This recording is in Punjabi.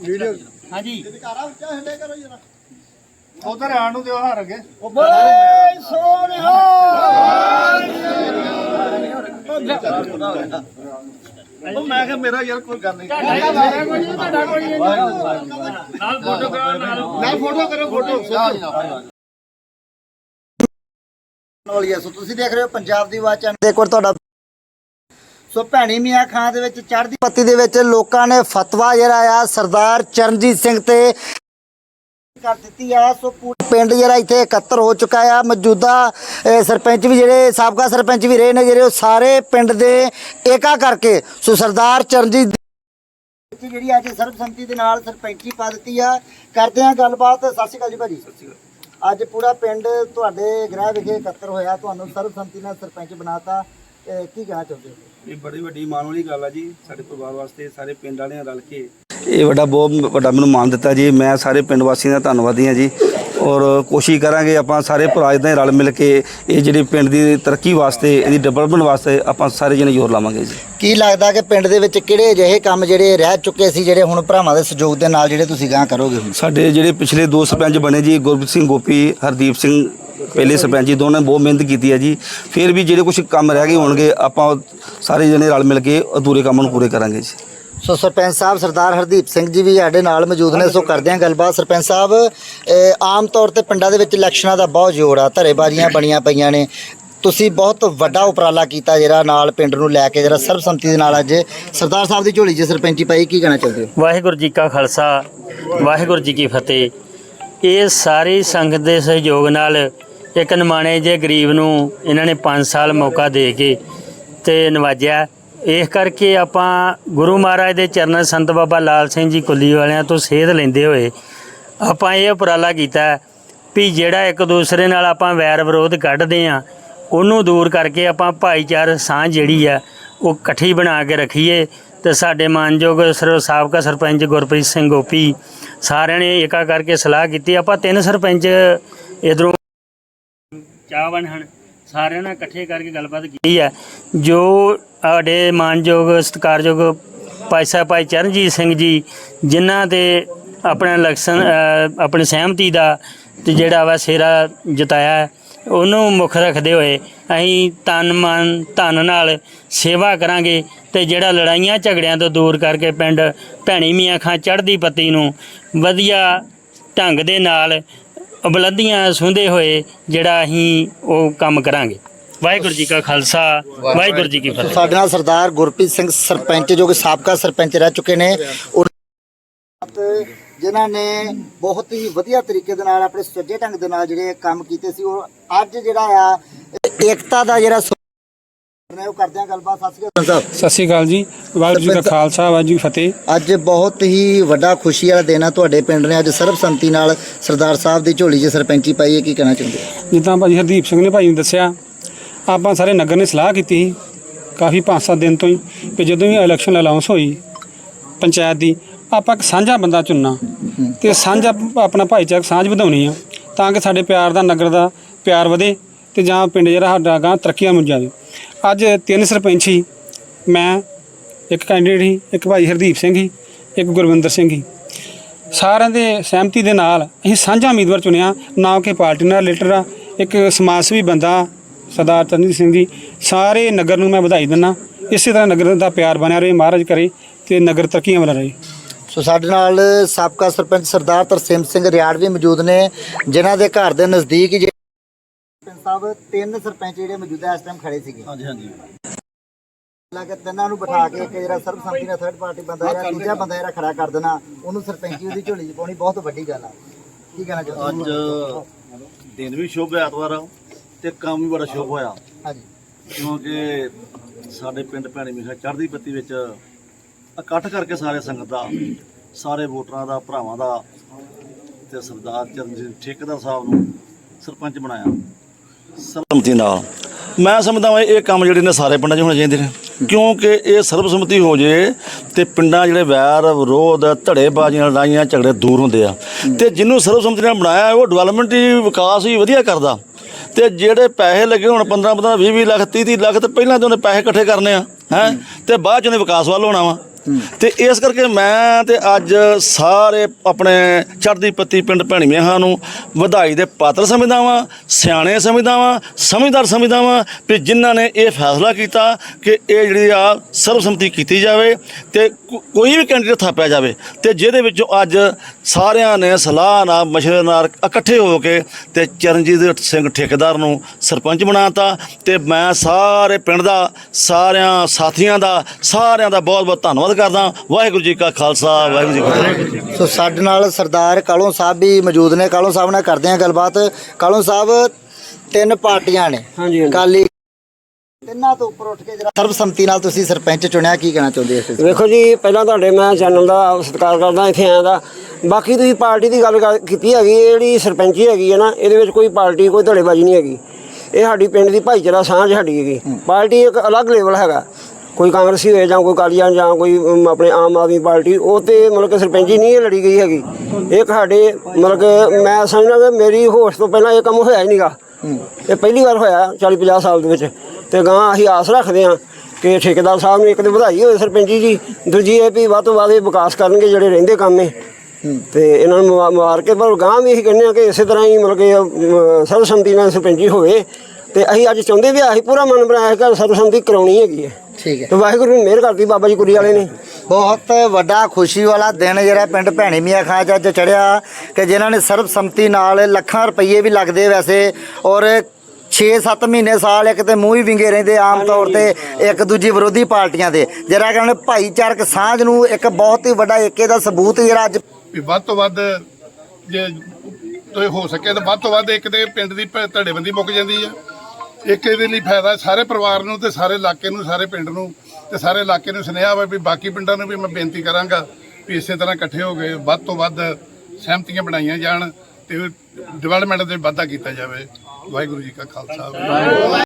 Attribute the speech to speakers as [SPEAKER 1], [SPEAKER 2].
[SPEAKER 1] ਵੀਡੀਓ।
[SPEAKER 2] ਹਾਂਜੀ।
[SPEAKER 1] ਉਧਰ ਆਣ ਨੂੰ ਦਿਓ ਹਾਰ ਅੱਗੇ।
[SPEAKER 2] ਬੋਲੇ ਸੋਨਿਹਾ
[SPEAKER 1] ਉਹ ਮੈਂ ਕਿਹਾ ਮੇਰਾ ਯਾਰ ਕੋਈ ਗੱਲ ਨਹੀਂ।
[SPEAKER 2] ਤੁਹਾਡਾ ਕੋਈ ਨਹੀਂ ਤੁਹਾਡਾ ਕੋਈ ਨਹੀਂ ਨਾਲ ਫੋਟੋ ਕਰਾਓ ਨਾਲ
[SPEAKER 1] ਨਾ ਫੋਟੋ। ਕਰੋ ਫੋਟੋ।
[SPEAKER 3] ਵਾਲੀ ਹੈ ਸੋ ਤੁਸੀਂ ਦੇਖ ਰਹੇ ਹੋ ਪੰਜਾਬ ਦੀ ਆਵਾਜ਼ ਚੈਨਲ ਇੱਕ ਵਾਰ ਤੁਹਾਡਾ ਸੋ ਭੈਣੀ ਮੀਆਂ ਖਾਂ ਦੇ ਵਿੱਚ ਚੜ੍ਹਦੀ ਪੱਤੀ ਦੇ ਵਿੱਚ ਲੋਕਾਂ ਨੇ ਫਤਵਾ ਜਿਹੜਾ ਆ ਸਰਦਾਰ ਚਰਨਜੀਤ ਸਿੰਘ ਤੇ ਕਰ ਦਿੱਤੀ ਆ। ਸੋ ਪੂਰਾ ਪਿੰਡ ਜਿਹੜਾ ਇੱਥੇ ਇਕੱਤਰ ਹੋ ਚੁੱਕਾ ਆ। ਮੌਜੂਦਾ ਸਰਪੰਚ ਵੀ ਜਿਹੜੇ ਸਾਬਕਾ ਸਰਪੰਚ ਵੀ ਰਹੇ ਨੇ ਜਿਹੜੇ ਉਹ ਸਾਰੇ ਪਿੰਡ ਦੇ ਏਕਾ ਕਰਕੇ ਸੋ ਸਰਦਾਰ ਚਰਨਜੀਤ ਜਿਹੜੀ ਅੱਜ ਸਰਬਸੰਮਤੀ ਦੇ ਨਾਲ ਸਰਪੰਚੀ ਪਾ ਦਿੱਤੀ ਆ। ਕਰਦੇ ਆ ਗੱਲਬਾਤ। ਸਤਿ ਸ਼੍ਰੀ ਅਕਾਲ ਜੀ ਭਾਜੀ। ਅੱਜ ਪੂਰਾ ਪਿੰਡ ਤੁਹਾਡੇ ਗ੍ਰਹਿ ਵਿਖੇ ਇਕੱਤਰ ਹੋਇਆ। ਤੁਹਾਨੂੰ ਸਰਬਸੰਮਤੀ ਨਾਲ ਸਰਪੰਚ ਬਣਾਤਾ। ਕੀ ਕਹਿਣਾ ਚਾਹੁੰਦੇ ਹੋ?
[SPEAKER 4] ਇਹ ਬੜੀ ਵੱਡੀ ਮਾਣ ਵਾਲੀ ਗੱਲ ਆ ਜੀ ਸਾਡੇ ਪਰਿਵਾਰ ਵਾਸਤੇ ਸਾਰੇ ਪਿੰਡ ਵਾਲਿਆਂ ਰਲ ਕੇ। ਇਹ ਵੱਡਾ ਬਹੁਤ ਵੱਡਾ ਮੈਨੂੰ ਮਾਣ ਦਿੱਤਾ ਜੀ ਮੈਂ ਸਾਰੇ ਪਿੰਡ ਵਾਸੀਆਂ ਦਾ ਧੰਨਵਾਦੀ ਹਾਂ ਜੀ। ਔਰ ਕੋਸ਼ਿਸ਼ ਕਰਾਂਗੇ ਆਪਾਂ ਸਾਰੇ ਭਰਾ ਇਦਾਂ ਹੀ ਰਲ ਮਿਲ ਕੇ ਇਹ ਜਿਹੜੀ ਪਿੰਡ ਦੀ ਤਰੱਕੀ ਵਾਸਤੇ ਇਹਦੀ ਡਿਵੈਲਪਮੈਂਟ ਵਾਸਤੇ ਆਪਾਂ ਸਾਰੇ ਜਣੇ ਜ਼ੋਰ ਲਾਵਾਂਗੇ ਜੀ।
[SPEAKER 3] ਕੀ ਲੱਗਦਾ ਕਿ ਪਿੰਡ ਦੇ ਵਿੱਚ ਕਿਹੜੇ ਅਜਿਹੇ ਕੰਮ ਜਿਹੜੇ ਰਹਿ ਚੁੱਕੇ ਸੀ ਜਿਹੜੇ ਹੁਣ ਭਰਾਵਾਂ ਦੇ ਸਹਿਯੋਗ ਦੇ ਨਾਲ ਜਿਹੜੇ ਤੁਸੀਂ ਗਾਂ ਕਰੋਗੇ
[SPEAKER 4] ਸਾਡੇ ਜਿਹੜੇ ਪਿਛਲੇ ਦੋ ਸਰਪੰਚ ਬਣੇ ਜੀ ਗੁਰਬੀਰ ਸਿੰਘ ਗੋਪੀ ਹਰਦੀਪ ਸਿੰਘ ਪਹਿਲੇ ਸਰਪੰਚ ਜੀ ਦੋਨਾਂ ਨੇ ਬਹੁਤ ਮਿਹਨਤ ਕੀਤੀ ਹੈ ਜੀ। ਫਿਰ ਵੀ ਜਿਹੜੇ ਕੁਝ ਕੰਮ ਰਹਿ ਗਏ ਹੋਣਗੇ ਆਪਾਂ ਸਾਰੇ ਜਣੇ ਰਲ ਮਿਲ ਕੇ ਅਧੂਰੇ ਕੰਮਾਂ ਨੂੰ ਪੂਰੇ ਕਰਾਂਗੇ ਜੀ।
[SPEAKER 3] ਸੋ ਸਰਪੰਚ ਸਾਹਿਬ ਸਰਦਾਰ ਹਰਦੀਪ ਸਿੰਘ ਜੀ ਵੀ ਸਾਡੇ ਨਾਲ ਮੌਜੂਦ ਨੇ ਸੋ ਕਰਦੇ ਹਾਂ ਗੱਲਬਾਤ। ਸਰਪੰਚ ਸਾਹਿਬ ਆਮ ਤੌਰ ਤੇ ਪਿੰਡਾਂ ਦੇ ਵਿੱਚ ਇਲੈਕਸ਼ਨਾਂ ਦਾ ਬਹੁਤ ਜ਼ੋਰ ਆ ਧਰੇਬਾਜ਼ੀਆਂ ਬਣੀਆਂ ਪਈਆਂ ਨੇ। ਤੁਸੀਂ ਬਹੁਤ ਵੱਡਾ ਉਪਰਾਲਾ ਕੀਤਾ ਜਿਹੜਾ ਨਾਲ ਪਿੰਡ ਨੂੰ ਲੈ ਕੇ ਜਿਹੜਾ ਸਰਬਸੰਮਤੀ ਦੇ ਨਾਲ ਅੱਜ ਸਰਦਾਰ ਸਾਹਿਬ ਦੀ ਝੋਲੀ 'ਚ ਸਰਪੰਚੀ ਪਾਈ ਕੀ ਕਹਿਣਾ ਚਾਹੁੰਦੇ ਹੋ?
[SPEAKER 2] ਵਾਹਿਗੁਰੂ ਜੀ ਕਾ ਖਾਲਸਾ ਵਾਹਿਗੁਰੂ ਜੀ ਕੀ ਫਤਿਹ। ਇਹ ਸਾਰੀ ਸੰਗਤ ਦੇ ਸਹਿਯੋਗ ਨਾਲ ਇੱਕ ਨਿਮਾਣੇ ਜੇ ਗਰੀਬ ਨੂੰ ਇਹਨਾਂ ਨੇ 5 ਸਾਲ ਮੌਕਾ ਦੇ ਕੇ ਤੇ ਨਵਾਜਿਆ। ਇਸ ਕਰਕੇ ਆਪਾਂ ਗੁਰੂ ਮਹਾਰਾਜ ਦੇ ਚਰਨ ਸੰਤ ਬਾਬਾ ਲਾਲ ਸਿੰਘ ਜੀ ਕੁੱਲੀ ਵਾਲਿਆਂ ਤੋਂ ਸੇਧ ਲੈਂਦੇ ਹੋਏ ਆਪਾਂ ਇਹ ਉਪਰਾਲਾ ਕੀਤਾ ਵੀ ਜਿਹੜਾ ਇੱਕ ਦੂਸਰੇ ਨਾਲ ਆਪਾਂ ਵੈਰ ਵਿਰੋਧ ਕੱਢਦੇ ਆ ਉਹਨੂੰ ਦੂਰ ਕਰਕੇ ਆਪਾਂ ਭਾਈਚਾਰ ਸਾਂਝ ਜਿਹੜੀ ਆ, ਉਹ ਇਕੱਠੀ ਬਣਾ ਕੇ ਰੱਖੀਏ। ਤੇ ਸਾਡੇ ਮਾਨਯੋਗ ਸਰ, ਸਾਬਕਾ ਸਰਪੰਚ ਗੁਰਪ੍ਰੀਤ ਸਿੰਘ ਗੋਪੀ ਸਾਰਿਆਂ ਨੇ ਏਕਾ ਕਰਕੇ ਸਲਾਹ ਕੀਤੀ। ਆਪਾਂ ਤਿੰਨ ਸਰਪੰਚ ਇਧਰੋਂ ਚਾਹਵਨ ਹਨ। ਸਾਰਿਆਂ ਨਾਲ ਇਕੱਠੇ ਕਰਕੇ ਗੱਲਬਾਤ ਕੀਤੀ ਹੈ, ਜੋ ਸਾਡੇ ਮਾਨਯੋਗ, ਸਤਿਕਾਰਯੋਗ ਭਾਈ ਸਾਹਿਬ, ਭਾਈ ਚਰਨਜੀਤ ਸਿੰਘ ਜੀ, ਜਿਨ੍ਹਾਂ ਤੇ ਆਪਣਾ ਲਕਸ਼ਣ ਆਪਣੀ ਸਹਿਮਤੀ ਦਾ ਤੇ ਜਿਹੜਾ ਵਾ ਸੇਰਾ ਜਤਾਇਆ ਉਹਨੂੰ ਮੁੱਖ ਰੱਖਦੇ ਹੋਏ ਅਸੀਂ ਤਨ, ਮਨ, ਧਨ ਨਾਲ ਸੇਵਾ ਕਰਾਂਗੇ ਤੇ ਜਿਹੜਾ ਲੜਾਈਆਂ, ਝਗੜਿਆਂ ਤੋਂ ਦੂਰ ਕਰਕੇ ਪਿੰਡ ਭੈਣੀ ਮੀਆਂ ਖਾਂ ਚੜ੍ਹਦੀ ਪੱਤੀ ਨੂੰ ਵਧੀਆ ਢੰਗ ਦੇ ਨਾਲ ਉਬਲੰਦੀਆਂ ਸੁੰਦੇ ਹੋਏ ਜਿਹੜਾ ਅਸੀਂ ਉਹ ਕੰਮ ਕਰਾਂਗੇ। ਵਾਹਿਗੁਰੂ ਜੀ ਕਾ ਖਾਲਸਾ ਵਾਹਿਗੁਰੂ ਜੀ ਕੀ ਫਤਿਹ।
[SPEAKER 3] ਸਾਡੇ ਨਾਲ ਸਰਦਾਰ ਗੁਰਪ੍ਰੀਤ ਸਿੰਘ ਸਰਪੰਚ ਜੋ ਕਿ ਸਾਬਕਾ ਸਰਪੰਚ ਰਹਿ ਚੁੱਕੇ ਨੇ ਉਹ- ਜਿਨ੍ਹਾਂ ਨੇ ਬਹੁਤ ਹੀ ਵਧੀਆ ਤਰੀਕੇ ਦੇ ਨਾਲ ਆਪਣੇ ਸੁਚੱਜੇ ਢੰਗ ਦੇ ਨਾਲ ਜਿਹੜੇ ਕੰਮ ਕੀਤੇ ਸੀ ਉਹ ਅੱਜ ਜਿਹੜਾ ਆ ਏਕਤਾ ਦਾ ਜਿਹੜਾ ਨੇ ਉਹ ਕਰਦੇ ਆ ਗੱਲਬਾਤ ਸਤਿ ਸ਼੍ਰੀ ਅਕਾਲ ਸਾਹਿਬ
[SPEAKER 5] ਸਤਿ ਸ਼੍ਰੀ ਅਕਾਲ ਜੀ ਵਾਹਿਗੁਰੂ ਜੀ ਕਾ ਖਾਲਸਾ ਵਾਹਿਗੁਰੂ ਜੀ ਫਤਿਹ।
[SPEAKER 3] ਅੱਜ ਬਹੁਤ ਹੀ ਵੱਡਾ ਖੁਸ਼ੀ ਵਾਲਾ ਦਿਨ ਆ ਤੁਹਾਡੇ ਪਿੰਡ ਨੇ ਅੱਜ ਸਰਬਸੰਮਤੀ ਨਾਲ ਸਰਦਾਰ ਸਾਹਿਬ ਦੀ ਝੋਲੀ 'ਚ ਸਰਪੰਚੀ ਪਾਈ ਹੈ ਕੀ ਕਹਿਣਾ ਚਾਹੁੰਦੇ?
[SPEAKER 5] ਜਿੱਦਾਂ ਭਾਜੀ ਹਰਦੀਪ ਸਿੰਘ ਨੇ ਭਾਈ ਨੂੰ ਦੱਸਿਆ ਆਪਾਂ ਸਾਰੇ ਨਗਰ ਨੇ ਸਲਾਹ ਕੀਤੀ ਸੀ ਕਾਫੀ 5-7 ਦਿਨ ਤੋਂ ਹੀ ਕਿ ਜਦੋਂ ਵੀ ਇਲੈਕਸ਼ਨ ਅਨਾਉਂਸ ਹੋਈ ਪੰਚਾਇਤ ਦੀ ਆਪਾਂ ਇੱਕ ਸਾਂਝਾ ਬੰਦਾ ਚੁਣਨਾ ਤੇ ਸਾਂਝਾ ਆਪਣਾ ਭਾਈਚਾਰਕ ਸਾਂਝ ਵਧਾਉਣੀ ਆ ਤਾਂ ਕਿ ਸਾਡੇ ਪਿਆਰ ਦਾ ਨਗਰ ਦਾ ਪਿਆਰ ਵਧੇ ਤੇ ਜਾਂ ਪਿੰਡ ਜਿਹੜਾ ਸਾਡਾ ਗਾਂ ਤਰੱਕੀਆਂ ਮੁੰ ਜਾਵੇ ਅੱਜ ਤਿੰਨ ਸਰਪੰਚ ਸੀ ਮੈਂ, ਇੱਕ ਕੈਂਡੀਡੇਟ ਸੀ, ਇੱਕ ਭਾਈ ਹਰਦੀਪ ਸਿੰਘ ਸੀ, ਇੱਕ ਗੁਰਵਿੰਦਰ ਸਿੰਘ ਸੀ। ਸਾਰਿਆਂ ਦੇ ਸਹਿਮਤੀ ਦੇ ਨਾਲ ਅਸੀਂ ਸਾਂਝਾ ਉਮੀਦਵਾਰ ਚੁਣਿਆ, ਨਾ ਕਿ ਪਾਰਟੀ ਨਾਲ ਰਿਲੇਟਡ ਆ। ਇੱਕ ਸਮਾਜ ਸੇਵੀ ਬੰਦਾ, ਸਰਦਾਰ ਚਰਨਜੀਤ ਸਿੰਘ ਜੀ, ਸਾਰੇ ਨਗਰ ਨੂੰ ਮੈਂ ਵਧਾਈ ਦਿੰਦਾ। ਇਸੇ ਤਰ੍ਹਾਂ ਨਗਰ ਦਾ ਪਿਆਰ ਬਣਿਆ ਰਹੇ, ਮਹਾਰਾਜ ਕਰੇ ਤੇ ਨਗਰ ਤਰੱਕੀਆਂ ਵੱਲ ਰਹੇ।
[SPEAKER 3] ਸੋ ਸਾਡੇ ਨਾਲ ਸਾਬਕਾ ਸਰਪੰਚ ਸਰਦਾਰ ਤਰਸੇਮ ਸਿੰਘ ਰਿਆੜ ਵੀ ਮੌਜੂਦ ਨੇ, ਜਿਨ੍ਹਾਂ ਦੇ ਘਰ ਦੇ ਨਜ਼ਦੀਕ ਜਿਹੜੇ ਸਾਹਿਬ ਤਿੰਨ ਸਰਪੰਚ ਜਿਹੜੇ ਮੌਜੂਦਾ ਇਸ ਟਾਈਮ ਖੜੇ ਸੀਗੇ।
[SPEAKER 4] ਹਾਂਜੀ ਹਾਂਜੀ।
[SPEAKER 3] ਲੱਗੇ ਤਿੰਨਾਂ ਨੂੰ ਬਿਠਾ ਕੇ ਇੱਕ ਜਿਹੜਾ ਸਰਬਸੰਮਤੀ ਨਾਲ ਥਰਡ ਪਾਰਟੀ ਬੰਦਾ ਜਿਹੜਾ ਤੀਜਾ ਬੰਦਾ ਜਿਹੜਾ ਖੜਾ ਕਰ ਦੇਣਾ ਉਹਨੂੰ ਸਰਪੰਚੀ ਉਹਦੀ ਝੋਲੀ 'ਚ ਪਾਉਣੀ ਬਹੁਤ ਵੱਡੀ ਗੱਲ ਆ। ਕੀ ਕਹਿਣਾ ਚਾਹੁੰਦੇ ਹੋ?
[SPEAKER 6] ਅੱਜ ਦਿਨ ਵੀ ਸ਼ੁਭ ਐਤਵਾਰ। ਆ ਤੇ ਕੰਮ ਵੀ ਬੜਾ ਸ਼ੁਭ ਹੋਇਆ।
[SPEAKER 3] ਹਾਂਜੀ।
[SPEAKER 6] ਕਿਉਂਕਿ ਸਾਡੇ ਪਿੰਡ ਭੈਣੀ ਮਿਖਾ ਚੜ੍ਹਦੀ ਬੱਤੀ ਵਿੱਚ ਇਕੱਠ ਕਰਕੇ ਸਾਰੇ ਸੰਗਤ ਦਾ ਸਾਰੇ ਵੋਟਰਾਂ ਦਾ ਭਰਾਵਾਂ ਦਾ ਤੇ ਸਰਦਾਰ ਚਰਨਜੀਤ ਠੇਕੇਦਾਰ ਸਾਹਿਬ ਨੂੰ ਸਰਪੰਚ ਬਣਾਇਆ। ਸਰਬਸੰਮਤੀ ਨਾਲ ਮੈਂ ਸਮਝਦਾ ਹਾਂ ਇਹ ਕੰਮ ਜਿਹੜੇ ਨੇ ਸਾਰੇ ਪਿੰਡਾਂ 'ਚ ਹੋਣੇ ਚਾਹੀਦੇ ਨੇ। ਕਿਉਂਕਿ ਇਹ ਸਰਬਸੰਮਤੀ ਹੋ ਜੇ ਤੇ ਪਿੰਡਾਂ ਜਿਹੜੇ ਵੈਰ, ਵਿਰੋਧ, ਧੜੇਬਾਜ਼ੀਆਂ, ਲੜਾਈਆਂ, ਝਗੜੇ ਦੂਰ ਹੁੰਦੇ ਆ। ਤੇ ਜਿਹਨੂੰ ਸਰਬਸੰਮਤੀ ਨਾਲ ਬਣਾਇਆ, ਉਹ ਡਿਵੈਲਪਮੈਂਟ ਹੀ ਵਿਕਾਸ ਹੀ ਵਧੀਆ ਕਰਦਾ। ਤੇ ਜਿਹੜੇ ਪੈਸੇ ਲੱਗੇ ਹੁਣ 15 15 20 20 ਲੱਖ 30 30 ਲੱਖ, ਤੇ ਪਹਿਲਾਂ ਤੋਂ ਉਹਨੇ ਪੈਸੇ ਇਕੱਠੇ ਕਰਨੇ ਆ, ਹੈ? ਤੇ ਬਾਅਦ ਚ ਉਹਨੇ ਵਿਕਾਸ ਵੱਲ ਹੋਣਾ ਵਾ। ਤੇ ਇਸ ਕਰਕੇ ਮੈਂ ਤੇ ਅੱਜ ਸਾਰੇ ਆਪਣੇ ਚੜ੍ਹਦੀ ਪੱਤੀ ਪਿੰਡ ਭੈਣੀਆਂ ਨੂੰ ਵਧਾਈ ਦੇ ਪਾਤਰ ਸਮਝਦਾ ਵਾਂ ਸਿਆਣੇ ਸਮਝਦਾ ਵਾਂ ਸਮਝਦਾਰ ਸਮਝਦਾ ਵਾਂ ਕਿ ਜਿਨ੍ਹਾਂ ਨੇ ਇਹ ਫੈਸਲਾ ਕੀਤਾ ਕਿ ਇਹ ਜਿਹੜੀ ਆ ਸਰਬਸੰਮਤੀ ਕੀਤੀ ਜਾਵੇ ਤੇ ਕੋਈ ਵੀ ਕੈਂਡੀਡੇਟ ਥਾਪਿਆ ਜਾਵੇ ਤੇ ਜਿਹਦੇ ਵਿੱਚੋਂ ਅੱਜ ਸਾਰਿਆਂ ਨੇ ਸਲਾਹ ਨਾਲ, ਮਸ਼ਵਰੇ ਨਾਲ ਇਕੱਠੇ ਹੋ ਕੇ ਤੇ ਚਰਨਜੀਤ ਸਿੰਘ ਠੇਕੇਦਾਰ ਨੂੰ ਸਰਪੰਚ ਬਣਾਤਾ ਤੇ ਮੈਂ ਸਾਰੇ ਪਿੰਡ ਦਾ, ਸਾਰਿਆਂ ਸਾਥੀਆਂ ਦਾ, ਸਾਰਿਆਂ ਦਾ ਬਹੁਤ ਬਹੁਤ ਧੰਨਵਾਦ ਕਰਦਾ ਵਾਹਿਗੁਰੂ ਜੀ ਕਾ ਖਾਲਸਾ ਵਾਹਿਗੁਰੂ ਜੀ ਕੀ ਫਤਿਹ।
[SPEAKER 3] ਸੋ ਸਾਡੇ ਨਾਲ ਸਰਦਾਰ ਕਾਲੋਂ ਸਾਹਿਬ ਵੀ ਮੌਜੂਦ ਨੇ। ਕਾਲੋਂ ਸਾਹਿਬ ਨਾਲ ਕਰਦੇ ਹਾਂ ਗੱਲਬਾਤ। ਕਾਲੋਂ ਸਾਹਿਬ ਤਿੰਨ ਪਾਰਟੀਆਂ ਨੇ।
[SPEAKER 7] ਹਾਂਜੀ ਹਾਂਜੀ।
[SPEAKER 3] ਕਾਲੀ ਤਿੰਨਾਂ ਤੋਂ ਉੱਪਰ ਉੱਠ ਕੇ ਜਿਹੜਾ ਸਰਬਸੰਮਤੀ ਨਾਲ ਤੁਸੀਂ ਸਰਪੰਚ ਚੁਣਿਆ ਕੀ ਕਹਿਣਾ ਚਾਹੁੰਦੇ ਹੋ ਇਸ?
[SPEAKER 7] ਵੇਖੋ ਜੀ ਪਹਿਲਾਂ ਤੁਹਾਡੇ ਮੈਂ ਚੈਨਲ ਦਾ ਸਤਿਕਾਰ ਕਰਦਾ ਇੱਥੇ ਆਇਆ ਦਾ। ਬਾਕੀ ਤੁਸੀਂ ਪਾਰਟੀ ਦੀ ਗੱਲ ਕਰ- ਕੀਤੀ ਹੈਗੀ ਇਹ ਜਿਹੜੀ ਸਰਪੰਚੀ ਹੈਗੀ ਹੈ ਨਾ ਇਹਦੇ ਵਿੱਚ ਕੋਈ ਪਾਰਟੀ ਕੋਈ ਧੜੇਬਾਜ਼ੀ ਨਹੀਂ ਹੈਗੀ। ਇਹ ਸਾਡੀ ਪਿੰਡ ਦੀ ਭਾਈਚਾਰਾ ਸਾਂਝ ਸਾਡੀ ਹੈਗੀ। ਪਾਰਟੀ ਇੱਕ ਅਲੱਗ ਲੈਵਲ ਹੈਗਾ। ਕੋਈ ਕਾਂਗਰਸੀ ਹੋਏ ਜਾਂ ਕੋਈ ਕਾਲੀਆਂ ਜਾਂ ਕੋਈ ਅਮ, ਆਪਣੇ ਆਮ ਆਦਮੀ ਪਾਰਟੀ ਉਹ ਤੇ ਮਤਲਬ ਕਿ ਸਰਪੰਚੀ ਨਹੀਂ ਇਹ ਲੜੀ ਗਈ ਹੈਗੀ। ਇੱਕ ਸਾਡੇ ਮਤਲਬ ਕਿ ਮੈਂ ਸਮਝਦਾ ਕਿ ਮੇਰੀ ਹੋਸ਼ ਤੋਂ ਪਹਿਲਾਂ ਇਹ ਕੰਮ ਹੋਇਆ ਹੀ ਨਹੀਂਗਾ ਇਹ ਪਹਿਲੀ ਵਾਰ ਹੋਇਆ 40 50 ਸਾਲ ਦੇ ਵਿੱਚ। ਤੇ ਗਾਂ ਅਸੀਂ ਆਸ ਰੱਖਦੇ ਹਾਂ ਕਿ ਠੇਕੇਦਾਰ ਸਾਹਿਬ ਨੂੰ ਇੱਕ ਤੇ ਵਧਾਈ ਹੋਵੇ ਸਰਪੰਚੀ ਜੀ ਦੂਜੀ ਇਹ ਵੀ ਵੱਧ ਤੋਂ ਵੱਧ ਇਹ ਵਿਕਾਸ ਕਰਨਗੇ ਜਿਹੜੇ ਰਹਿੰਦੇ ਕੰਮ ਇਹ। ਤੇ ਇਹਨਾਂ ਨੂੰ ਮੁਬਾ- ਮੁਬਾਰਕ ਪਰ ਗਾਂ ਵੀ ਅਸੀਂ ਕਹਿੰਦੇ ਹਾਂ ਕਿ ਇਸੇ ਤਰ੍ਹਾਂ ਹੀ ਮਤਲਬ ਕਿ ਅਮ, ਸਰਬਸੰਮਤੀ ਨਾਲ ਸਰਪੰਚੀ ਹੋਵੇ। ਤੇ ਅਸੀਂ ਅੱਜ ਚਾਹੁੰਦੇ ਵੀ ਅਸੀਂ ਪੂਰਾ ਮਨ ਬਣਾਇਆ ਕਿ ਸਰਬਸੰਮਤੀ ਕਰਾਉਣੀ ਹੈਗੀ ਹੈ
[SPEAKER 3] ਠੀਕ ਹੈ।
[SPEAKER 7] ਤੇ ਵਾਹਿਗੁਰੂ ਨੇ ਮਿਹਰ ਕਰਦੀ ਬਾਬਾ ਜੀ ਕੁੜੀ ਵਾਲੇ ਨੇ।
[SPEAKER 3] ਬਹੁਤ ਵੱਡਾ ਖੁਸ਼ੀ ਵਾਲਾ ਦਿਨ ਜਿਹੜਾ ਪਿੰਡ ਭੈਣੀ ਮੀਆਂ ਖਾਂ 'ਚ ਅੱਜ ਚੜਿਆ ਕਿ ਜਿਨ੍ਹਾਂ ਨੇ ਸਰਬਸੰਮਤੀ ਨਾਲ ਲੱਖਾਂ ਰੁਪਏ ਵੀ ਲੱਗਦੇ ਵੈਸੇ ਔਰ 6-7 ਮਹੀਨੇ ਸਾਲ ਇੱਕ ਤੇ ਮੂੰਹ ਹੀ ਵਿੰਗੇ ਰਹਿੰਦੇ ਆਮ ਤੌਰ ਤੇ ਇੱਕ ਦੂਜੀ ਵਿਰੋਧੀ ਪਾਰਟੀਆਂ ਦੇ। ਜਿਹੜਾ ਕਹਿੰਦੇ ਭਾਈਚਾਰਕ ਸਾਂਝ ਨੂੰ ਇੱਕ ਬਹੁਤ ਹੀ ਵੱਡਾ ਏਕੇ ਦਾ ਸਬੂਤ ਜਿਹੜਾ ਅੱਜ
[SPEAKER 1] ਵੱਧ ਤੋਂ ਵੱਧ ਜੇ ਤੋਏ ਹੋ ਸਕੇ ਤਾਂ ਵੱਧ ਤੋਂ ਵੱਧ ਇੱਕ ਤੇ ਪਿੰਡ ਦੀ ਧੜੇਬੰਦੀ ਮੁੱਕ ਜਾਂਦੀ ਆ। ਇੱਕ ਇਹਦੇ ਲਈ ਫਾਇਦਾ ਸਾਰੇ ਪਰਿਵਾਰ ਨੂੰ ਤੇ ਸਾਰੇ ਇਲਾਕੇ ਨੂੰ, ਸਾਰੇ ਪਿੰਡ ਨੂੰ ਤੇ ਸਾਰੇ ਇਲਾਕੇ ਨੂੰ ਸੁਨੇਹਾ ਵਾ ਵੀ ਬਾਕੀ ਪਿੰਡਾਂ ਨੂੰ ਵੀ ਮੈਂ ਬੇਨਤੀ ਕਰਾਂਗਾ ਵੀ ਇਸੇ ਤਰ੍ਹਾਂ ਇਕੱਠੇ ਹੋ ਕੇ ਵੱਧ ਤੋਂ ਵੱਧ ਸਹਿਮਤੀਆਂ ਬਣਾਈਆਂ ਜਾਣ ਤੇ ਡਿਵੈਲਪਮੈਂਟ ਦੇ ਵਾਧਾ ਕੀਤਾ ਜਾਵੇ। ਵਾਹਿਗੁਰੂ ਜੀ ਕਾ ਖਾਲਸਾ।